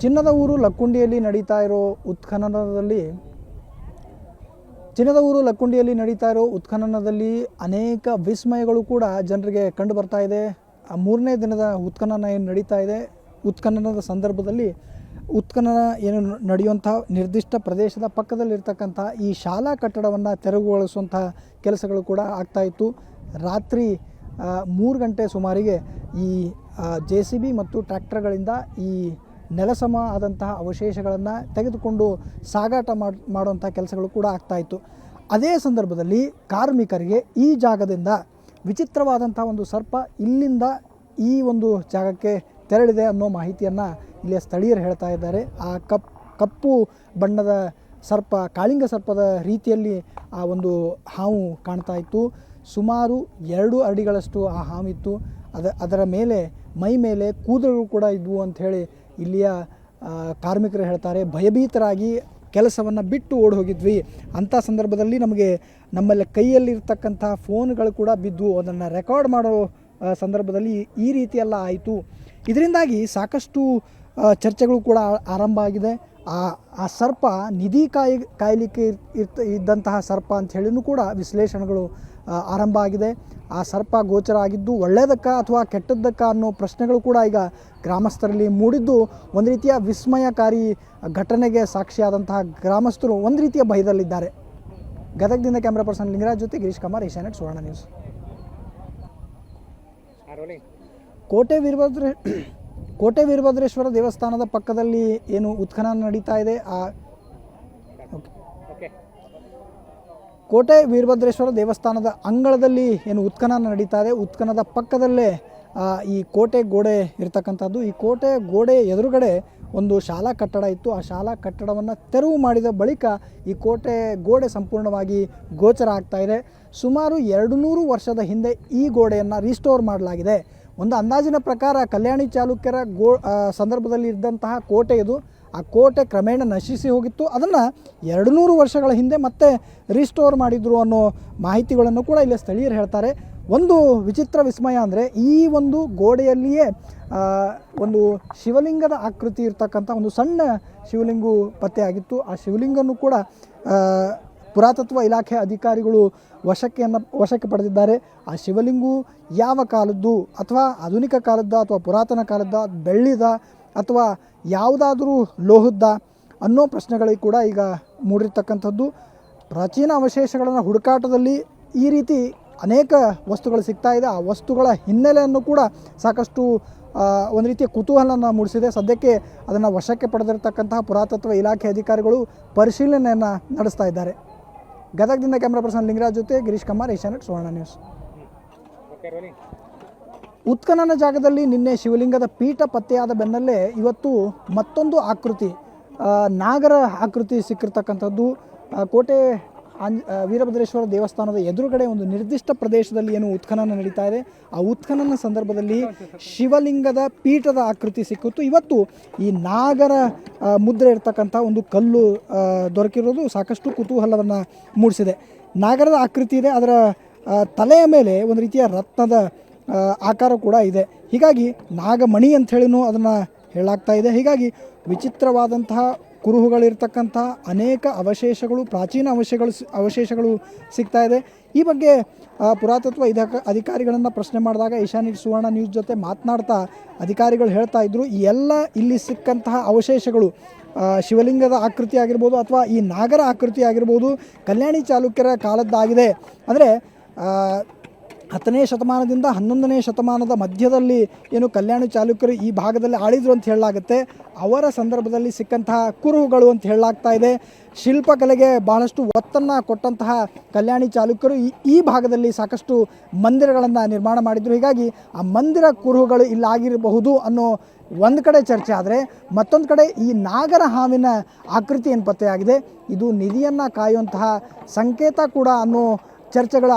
ಚಿನ್ನದ ಊರು ಲಕ್ಕುಂಡಿಯಲ್ಲಿ ನಡೀತಾ ಇರೋ ಉತ್ಖನನದಲ್ಲಿ ಚಿನ್ನದ ಊರು ಲಕ್ಕುಂಡಿಯಲ್ಲಿ ನಡೀತಾ ಇರೋ ಉತ್ಖನನದಲ್ಲಿ ಅನೇಕ ವಿಸ್ಮಯಗಳು ಕೂಡ ಜನರಿಗೆ ಕಂಡು ಬರ್ತಾ ಇದೆ. ಆ ಮೂರನೇ ದಿನದ ಉತ್ಖನನ ಏನು ನಡೀತಾ ಇದೆ? ಉತ್ಖನನದ ಸಂದರ್ಭದಲ್ಲಿ ಉತ್ಖನನ ಏನು ನಡೆಯುವಂಥ ನಿರ್ದಿಷ್ಟ ಪ್ರದೇಶದ ಪಕ್ಕದಲ್ಲಿರ್ತಕ್ಕಂಥ ಈ ಶಾಲಾ ಕಟ್ಟಡವನ್ನು ತೆರವುಗೊಳಿಸುವಂಥ ಕೆಲಸಗಳು ಕೂಡ ಆಗ್ತಾ ಇತ್ತು. ರಾತ್ರಿ ಮೂರು ಗಂಟೆ ಸುಮಾರಿಗೆ ಈ ಜೆ ಸಿ ಬಿ ಮತ್ತು ಟ್ರ್ಯಾಕ್ಟರ್ಗಳಿಂದ ಈ ನೆಲಸಮ ಆದಂತಹ ಅವಶೇಷಗಳನ್ನು ತೆಗೆದುಕೊಂಡು ಸಾಗಾಟ ಮಾಡಿ ಮಾಡುವಂಥ ಕೆಲಸಗಳು ಕೂಡ ಆಗ್ತಾ ಇತ್ತು. ಅದೇ ಸಂದರ್ಭದಲ್ಲಿ ಕಾರ್ಮಿಕರಿಗೆ ಈ ಜಾಗದಿಂದ ವಿಚಿತ್ರವಾದಂಥ ಒಂದು ಸರ್ಪ ಇಲ್ಲಿಂದ ಈ ಒಂದು ಜಾಗಕ್ಕೆ ತೆರಳಿದೆ ಅನ್ನೋ ಮಾಹಿತಿಯನ್ನು ಇಲ್ಲಿಯ ಸ್ಥಳೀಯರು ಹೇಳ್ತಾ ಇದ್ದಾರೆ. ಆ ಕಪ್, ಕಪ್ಪು ಬಣ್ಣದ ಸರ್ಪ, ಕಾಳಿಂಗ ಸರ್ಪದ ರೀತಿಯಲ್ಲಿ ಆ ಒಂದು ಹಾವು ಕಾಣ್ತಾ ಇತ್ತು. ಸುಮಾರು ಎರಡು ಅಡಿಗಳಷ್ಟು ಆ ಹಾವಿತ್ತು ಅದ, ಅದರ ಮೇಲೆ ಮೈ ಮೇಲೆ ಕೂದಲು ಕೂಡ ಇದ್ವು ಅಂಥೇಳಿ ಇಲ್ಲಿಯ ಕಾರ್ಮಿಕರು ಹೇಳ್ತಾರೆ, ಭಯಭೀತರಾಗಿ ಕೆಲಸವನ್ನು ಬಿಟ್ಟು ಓಡಿ ಹೋಗಿದ್ವಿ ಅಂಥ ಸಂದರ್ಭದಲ್ಲಿ ನಮಗೆ ನಮ್ಮಲ್ಲಿ ಕೈಯಲ್ಲಿರ್ತಕ್ಕಂಥ ಫೋನ್ಗಳು ಕೂಡ ಬಿದ್ದು ಅದನ್ನು ರೆಕಾರ್ಡ್ ಮಾಡೋ ಸಂದರ್ಭದಲ್ಲಿ ಈ ರೀತಿಯೆಲ್ಲ ಆಯಿತು. ಇದರಿಂದಾಗಿ ಸಾಕಷ್ಟು ಚರ್ಚೆಗಳು ಕೂಡ ಆರಂಭ ಆಗಿದೆ. ಆ ಆ ಸರ್ಪ ನಿಧಿ ಕಾಯಿ, ಕಾಯಲಿಕ್ಕೆ ಇರ್- ಇರ್ತ, ಇದ್ದಂತಹ ಸರ್ಪ ಅಂತ ಹೇಳಿನೂ ಕೂಡ ವಿಶ್ಲೇಷಣೆಗಳು ಆರಂಭ ಆಗಿದೆ. ಆ ಸರ್ಪ ಗೋಚರ ಆಗಿದ್ದು ಒಳ್ಳೆಯದಕ್ಕ ಅಥವಾ ಕೆಟ್ಟದ್ದಕ್ಕ ಅನ್ನೋ ಪ್ರಶ್ನೆಗಳು ಕೂಡ ಈಗ ಗ್ರಾಮಸ್ಥರಲ್ಲಿ ಮೂಡಿದ್ದು ಒಂದು ರೀತಿಯ ವಿಸ್ಮಯಕಾರಿ ಘಟನೆಗೆ ಸಾಕ್ಷಿಯಾದಂತಹ ಗ್ರಾಮಸ್ಥರು ಒಂದು ರೀತಿಯ ಭಯದಲ್ಲಿದ್ದಾರೆ. ಗದಗದಿಂದ ಕ್ಯಾಮ್ರಾ ಪರ್ಸನ್ ಲಿಂಗರಾಜ್ ಜೊತೆ ಗಿರೀಶ್ ಕುಮಾರ್ ಏಷ್ಯಾನೆಟ್ ಸುವರ್ಣ ನ್ಯೂಸ್. ಕೋಟೆ ವೀರಭದ್ರ ಕೋಟೆ ವೀರಭದ್ರೇಶ್ವರ ದೇವಸ್ಥಾನದ ಪಕ್ಕದಲ್ಲಿ ಏನು ಉತ್ಖನನ ನಡೀತಾ ಇದೆ? ಆ ಓಕೆ. ಕೋಟೆ ವೀರಭದ್ರೇಶ್ವರ ದೇವಸ್ಥಾನದ ಅಂಗಳದಲ್ಲಿ ಏನು ಉತ್ಖನನ ನಡೀತಾ ಇದೆ. ಉತ್ಖನದ ಪಕ್ಕದಲ್ಲೇ ಈ ಕೋಟೆ ಗೋಡೆ ಇರತಕ್ಕಂಥದ್ದು. ಈ ಕೋಟೆ ಗೋಡೆ ಎದುರುಗಡೆ ಒಂದು ಶಾಲಾ ಕಟ್ಟಡ ಇತ್ತು. ಆ ಶಾಲಾ ಕಟ್ಟಡವನ್ನು ತೆರವು ಮಾಡಿದ ಬಳಿಕ ಈ ಕೋಟೆ ಗೋಡೆ ಸಂಪೂರ್ಣವಾಗಿ ಗೋಚರ ಆಗ್ತಾ ಇದೆ. ಸುಮಾರು ಎರಡು ನೂರು ವರ್ಷದ ಹಿಂದೆ ಈ ಗೋಡೆಯನ್ನು ರೀಸ್ಟೋರ್ ಮಾಡಲಾಗಿದೆ. ಒಂದು ಅಂದಾಜಿನ ಪ್ರಕಾರ ಕಲ್ಯಾಣಿ ಚಾಲುಕ್ಯರ ಗೋ ಸಂದರ್ಭದಲ್ಲಿ ಇದ್ದಂತಹ ಕೋಟೆ ಇದು. ಆ ಕೋಟೆ ಕ್ರಮೇಣ ನಶಿಸಿ ಹೋಗಿತ್ತು. ಅದನ್ನು ಎರಡು ನೂರು ವರ್ಷಗಳ ಹಿಂದೆ ಮತ್ತೆ ರಿಸ್ಟೋರ್ ಮಾಡಿದ್ರು ಅನ್ನೋ ಮಾಹಿತಿಗಳನ್ನು ಕೂಡ ಇಲ್ಲಿ ಸ್ಥಳೀಯರು ಹೇಳ್ತಾರೆ. ಒಂದು ವಿಚಿತ್ರ ವಿಸ್ಮಯ ಅಂದರೆ ಈ ಒಂದು ಗೋಡೆಯಲ್ಲಿಯೇ ಒಂದು ಶಿವಲಿಂಗದ ಆಕೃತಿ ಇರ್ತಕ್ಕಂಥ ಒಂದು ಸಣ್ಣ ಶಿವಲಿಂಗು ಪತ್ತೆಯಾಗಿತ್ತು ಆ ಶಿವಲಿಂಗನ್ನು ಕೂಡ ಪುರಾತತ್ವ ಇಲಾಖೆ ಅಧಿಕಾರಿಗಳು ವಶಕ್ಕೆಯನ್ನು, ವಶಕ್ಕೆ ಪಡೆದಿದ್ದಾರೆ. ಆ ಶಿವಲಿಂಗು ಯಾವ ಕಾಲದ್ದು ಅಥವಾ ಆಧುನಿಕ ಕಾಲದ್ದ ಅಥವಾ ಪುರಾತನ ಕಾಲದ್ದ, ಬೆಳ್ಳಿದ ಅಥವಾ ಯಾವುದಾದರೂ ಲೋಹದ್ದ ಅನ್ನೋ ಪ್ರಶ್ನೆಗಳಿಗೆ ಕೂಡ ಈಗ ಮೂಡಿರ್ತಕ್ಕಂಥದ್ದು. ಪ್ರಾಚೀನ ಅವಶೇಷಗಳನ್ನು ಹುಡುಕಾಟದಲ್ಲಿ ಈ ರೀತಿ ಅನೇಕ ವಸ್ತುಗಳು ಸಿಗ್ತಾ ಇದೆ. ಆ ವಸ್ತುಗಳ ಹಿನ್ನೆಲೆಯನ್ನು ಕೂಡ ಸಾಕಷ್ಟು ಒಂದು ರೀತಿಯ ಕುತೂಹಲನ ಮೂಡಿಸಿದೆ. ಸದ್ಯಕ್ಕೆ ಅದನ್ನು ವಶಕ್ಕೆ ಪಡೆದಿರತಕ್ಕಂತಹ ಪುರಾತತ್ವ ಇಲಾಖೆ ಅಧಿಕಾರಿಗಳು ಪರಿಶೀಲನೆಯನ್ನು ನಡೆಸ್ತಾ ಇದ್ದಾರೆ. ಗದಗದಿಂದ ಕ್ಯಾಮ್ರಾ ಪರ್ಸನ್ ಲಿಂಗರಾಜ್ ಜೊತೆ ಗಿರೀಶ್ ಕುಮಾರ್ ಏಷ್ಯಾನೆಟ್ ಸುವರ್ಣ ನ್ಯೂಸ್. ಉತ್ಖನನ ಜಾಗದಲ್ಲಿ ನಿನ್ನೆ ಶಿವಲಿಂಗದ ಪೀಠ ಪತ್ತೆಯಾದ ಬೆನ್ನಲ್ಲೇ ಇವತ್ತು ಮತ್ತೊಂದು ಆಕೃತಿ ನಾಗರ ಆಕೃತಿ ಸಿಕ್ಕಿರ್ತಕ್ಕಂಥದ್ದು. ಕೋಟೆ ಆಂಜ್ ವೀರಭದ್ರೇಶ್ವರ ದೇವಸ್ಥಾನದ ಎದುರುಗಡೆ ಒಂದು ನಿರ್ದಿಷ್ಟ ಪ್ರದೇಶದಲ್ಲಿ ಏನು ಉತ್ಖನನ ನಡೀತಾ ಇದೆ. ಆ ಉತ್ಖನನ ಸಂದರ್ಭದಲ್ಲಿ ಶಿವಲಿಂಗದ ಪೀಠದ ಆಕೃತಿ ಸಿಕ್ಕಿತ್ತು. ಇವತ್ತು ಈ ನಾಗರ ಮುದ್ರೆ ಇರ್ತಕ್ಕಂಥ ಒಂದು ಕಲ್ಲು ದೊರಕಿರೋದು ಸಾಕಷ್ಟು ಕುತೂಹಲವನ್ನು ಮೂಡಿಸಿದೆ. ನಾಗರದ ಆಕೃತಿ ಇದೆ. ಅದರ ತಲೆಯ ಮೇಲೆ ಒಂದು ರೀತಿಯ ರತ್ನದ ಆಕಾರ ಕೂಡ ಇದೆ. ಹೀಗಾಗಿ ನಾಗಮಣಿ ಅಂತ ಹೇಳಿನೂ ಅದನ್ನು ಹೇಳಲಾಗ್ತಾ ಇದೆ. ಹೀಗಾಗಿ ವಿಚಿತ್ರವಾದಂತಹ ಕುರುಹುಗಳಿರ್ತಕ್ಕಂಥ ಅನೇಕ ಅವಶೇಷಗಳು, ಪ್ರಾಚೀನ ಅವಶೇಷಗಳು ಅವಶೇಷಗಳು ಸಿಗ್ತಾ ಇದೆ. ಈ ಬಗ್ಗೆ ಪುರಾತತ್ವ ಇದಕ, ಅಧಿಕಾರಿಗಳನ್ನು ಪ್ರಶ್ನೆ ಮಾಡಿದಾಗ ಈಶಾನ್ಯ ಸುವರ್ಣ ನ್ಯೂಸ್ ಜೊತೆ ಮಾತನಾಡ್ತಾ ಅಧಿಕಾರಿಗಳು ಹೇಳ್ತಾ ಇದ್ದರು ಈ ಎಲ್ಲ ಇಲ್ಲಿ ಸಿಕ್ಕಂತಹ ಅವಶೇಷಗಳು ಶಿವಲಿಂಗದ ಆಕೃತಿ ಆಗಿರ್ಬೋದು ಅಥವಾ ಈ ನಾಗರ ಆಕೃತಿ ಆಗಿರ್ಬೋದು ಕಲ್ಯಾಣಿ ಚಾಲುಕ್ಯರ ಕಾಲದ್ದಾಗಿದೆ. ಅಂದರೆ ಹತ್ತನೇ ಶತಮಾನದಿಂದ ಹನ್ನೊಂದನೇ ಶತಮಾನದ ಮಧ್ಯದಲ್ಲಿ ಏನು ಕಲ್ಯಾಣಿ ಚಾಲುಕ್ಯರು ಈ ಭಾಗದಲ್ಲಿ ಆಳಿದ್ರು ಅಂತ ಹೇಳಲಾಗುತ್ತೆ. ಅವರ ಸಂದರ್ಭದಲ್ಲಿ ಸಿಕ್ಕಂತಹ ಕುರುಹುಗಳು ಅಂತ ಹೇಳಲಾಗ್ತಾ ಇದೆ. ಶಿಲ್ಪಕಲೆಗೆ ಬಹಳಷ್ಟು ಒತ್ತನ್ನು ಕೊಟ್ಟಂತಹ ಕಲ್ಯಾಣಿ ಚಾಲುಕ್ಯರು ಈ ಭಾಗದಲ್ಲಿ ಸಾಕಷ್ಟು ಮಂದಿರಗಳನ್ನು ನಿರ್ಮಾಣ ಮಾಡಿದರು. ಹೀಗಾಗಿ ಆ ಮಂದಿರ ಕುರುಹುಗಳು ಇಲ್ಲಾಗಿರಬಹುದು ಅನ್ನೋ ಒಂದು ಕಡೆ ಚರ್ಚೆ ಆದರೆ ಮತ್ತೊಂದು ಕಡೆ ಈ ನಾಗರ ಹಾವಿನ ಆಕೃತಿ ಏನು ಪತ್ತೆಯಾಗಿದೆ? ಇದು ನಿಧಿಯನ್ನು ಕಾಯುವಂತಹ ಸಂಕೇತ ಕೂಡ ಅನ್ನೋ ಚರ್ಚೆಗಳ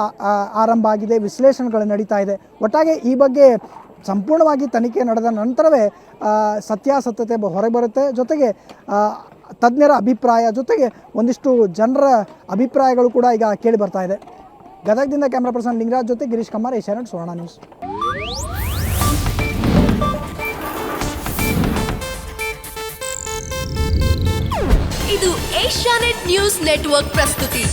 ಆರಂಭ ಆಗಿದೆ, ವಿಶ್ಲೇಷಣೆಗಳು ನಡೀತಾ ಇದೆ. ಒಟ್ಟಾಗೆ ಈ ಬಗ್ಗೆ ಸಂಪೂರ್ಣವಾಗಿ ತನಿಖೆ ನಡೆದ ನಂತರವೇ ಸತ್ಯಾಸತ್ಯತೆ ಹೊರಬರುತ್ತೆ. ಜೊತೆಗೆ ತಜ್ಞರ ಅಭಿಪ್ರಾಯ, ಜೊತೆಗೆ ಒಂದಿಷ್ಟು ಜನರ ಅಭಿಪ್ರಾಯಗಳು ಕೂಡ ಈಗ ಕೇಳಿ ಬರ್ತಾ ಇದೆ. ಗದಗದಿಂದ ಕ್ಯಾಮ್ರಾ ಪರ್ಸನ್ ಲಿಂಗರಾಜ್ ಜೊತೆ ಗಿರೀಶ್ ಕುಮಾರ್ ಏಷ್ಯಾನೆಟ್, ಸುವರ್ಣ ನ್ಯೂಸ್. ಇದು ಏಷ್ಯಾನೆಟ್ ನ್ಯೂಸ್ ನೆಟ್ವರ್ಕ್ ಪ್ರಸ್ತುತಿ.